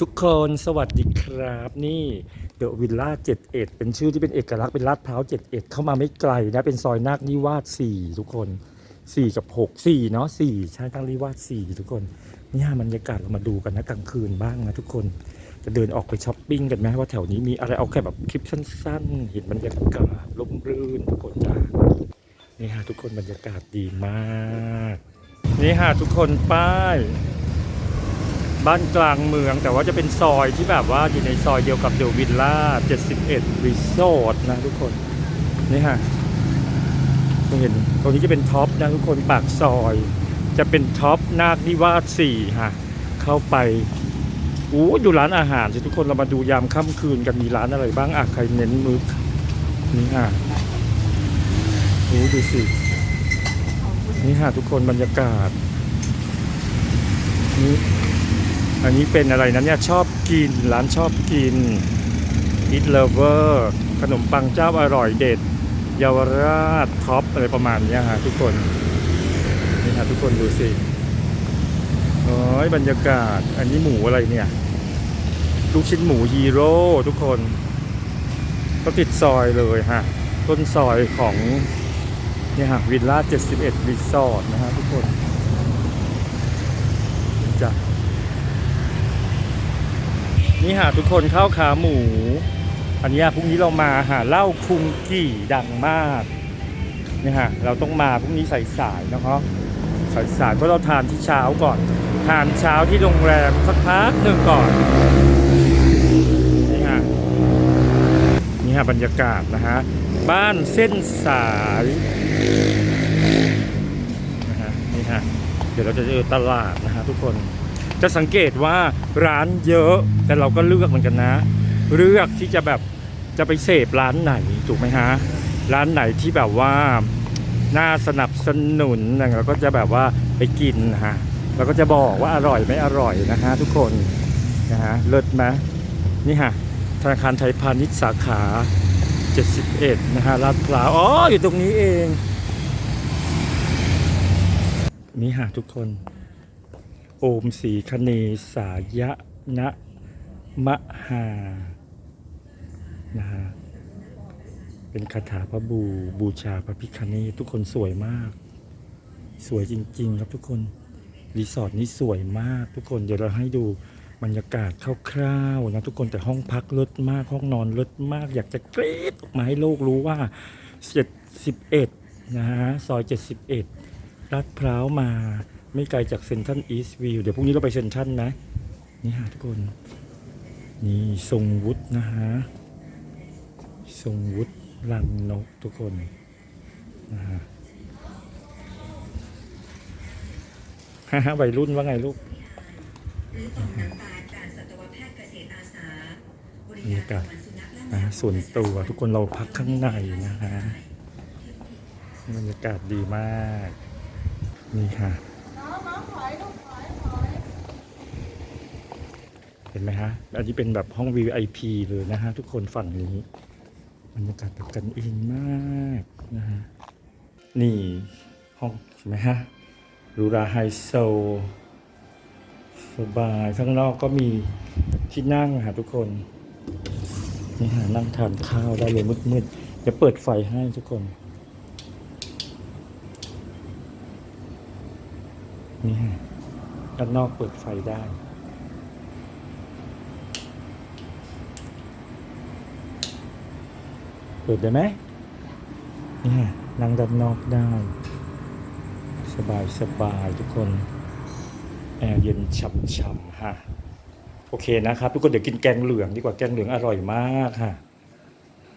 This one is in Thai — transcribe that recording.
ทุกคนสวัสดีครับนี่เดอะวิลล่า71 เป็นชื่อที่เป็นเอกลักษณ์เป็นลาดพร้าว71 เข้ามาไม่ไกลนะ เป็นซอยนาคนิวาส4ทุกคน 4 กับ 6 4 เนาะ4ใช่ตั้งนิวาส4ทุกคนเนี่ยบรรยากาศเรามาดูกันนะกลางคืนบ้างนะทุกคนจะเดินออกไปช้อปปิ้งกันไหมว่าแถวนี้มีอะไรเอาแค่แบบคลิปสั้นๆ เห็นบรรยากาศลมรื่นทุกคนจ้านี่ฮะทุกคนบรรยากาศดีมาก นี่ฮะทุกคนป้าย บ้านกลางเมืองแต่ว่าจะเป็นซอยที่แบบว่าอยู่ในซอยเดียวกับเดวิลล่า 71 รีสอร์ทนะทุกคน นี่ฮะคุณเห็นตรงนี้จะเป็นท็อปนะทุกคนปากซอย จะเป็นท็อปนาคนิวาส4ฮะเข้าไปอู้ดูร้านอาหารสิทุกคนเรามาดูยามค่ำคืนกันมีร้านอะไรบ้างอะใครเน้นมึกนี่ฮะโอ้ดูสินี่ฮะทุกคนบรรยากาศนี่ อันนี้เป็นอะไรนะเนี่ยชอบกินร้านชอบกิน Eat Lover ขนมปังเจ้าอร่อยเด็ดเยาวราชท็อปอะไรประมาณนี้ฮะทุกคนนี่ฮะทุกคนดูสิโอ้ยบรรยากาศอันนี้หมูอะไรเนี่ย ลูกชิ้นหมูฮีโร่ทุกคน ก็ติดซอยเลยฮะ ต้นซอยของเนี่ยฮะวิลล่า 71รีสอร์ทนะฮะทุกคนจ้ะ นี่หาทุกคนข้าวขาหมู อันนี้พรุ่งนี้เรามาหาเหล้าคุงกี่ดังมากนี่ฮะเราต้องมาพรุ่งนี้สายๆนะครับสายๆเพราะเราทานที่เช้าก่อน ทานเช้าที่โรงแรมสักพักหนึ่งก่อนนี่ฮะนี่ฮะบรรยากาศนะฮะบ้านเส้นสายนะฮะนี่ฮะเดี๋ยวเราจะเจอตลาดนะฮะทุกคน จะสังเกตว่าร้านเยอะแต่เราก็เลือกเหมือนกันนะ เลือกที่จะแบบจะไปเสพร้านไหนถูกไหมฮะร้านไหนที่แบบว่าน่าสนับสนุนเราก็จะแบบว่าไปกินฮะเราก็จะบอกว่าอร่อยไม่อร่อยนะฮะทุกคนนะฮะเลิศไหมนี่ฮะธนาคารไทยพาณิชย์สาขา 71 นะฮะลาดพร้าวอ๋ออยู่ตรงนี้เอง นี่ฮะทุกคน โอมสีคเนสายะนะมะหานะฮะเป็นคาถาพระบูบูชาพระพิคเนทุกคนสวยมาก สวยจริง ๆ ครับทุกคนรีสอร์ทนี้สวยมากทุกคนเดี๋ยวเราให้ดูบรรยากาศคร่าวๆนะทุกคนแต่ห้องพักเลิศมากห้องนอนเลิศมาก อยากจะกรี๊ดออกมาให้โลกรู้ว่า 71 นะฮะซอย 71ลาดพร้าวมา ไม่ไกลจากเซนทรัลอีสต์วิวเดี๋ยวพรุ่งนี้เราไปเซนทรัลนะนี่ฮะทุกคน นี่ทรงวุฒินะฮะทรงวุฒิลังนกทุกคนนะฮะฮ่าฮ่าวัยรุ่นว่าไงลูกหรือต่อมน้ำตาลการสัตวแพทย์เกษตรอาสาบริบรรการยากาศสุนัขและแมนะวส่วนตัวทุกคนเราพักข้างในนะฮะบรรยากาศดีมาก นี่ค่ะ เห็นไหมฮะ อันนี้เป็นแบบห้อง VIP เลยนะฮะ ทุกคนฝั่งนี้บรรยากาศแบบกันเองมากนะฮะ นี่ห้องเห็นไหมฮะรูราไฮโซสบายข้างนอกก็มีที่นั่งฮะทุกคนนี่ฮะนั่งทานข้าวได้เลยมืดๆเดี๋ยวเปิดไฟให้ทุกคน นี่ฮะด้านนอกเปิดไฟได้ เปิดได้ไหมนี่ฮะนั่งด้านนอกได้ สบายสบายทุกคนแอร์เย็นฉ่ำๆฮะโอเคนะครับทุกคนเดี๋ยวกินแกงเหลืองดีกว่าแกงเหลืองอร่อยมากค่ะ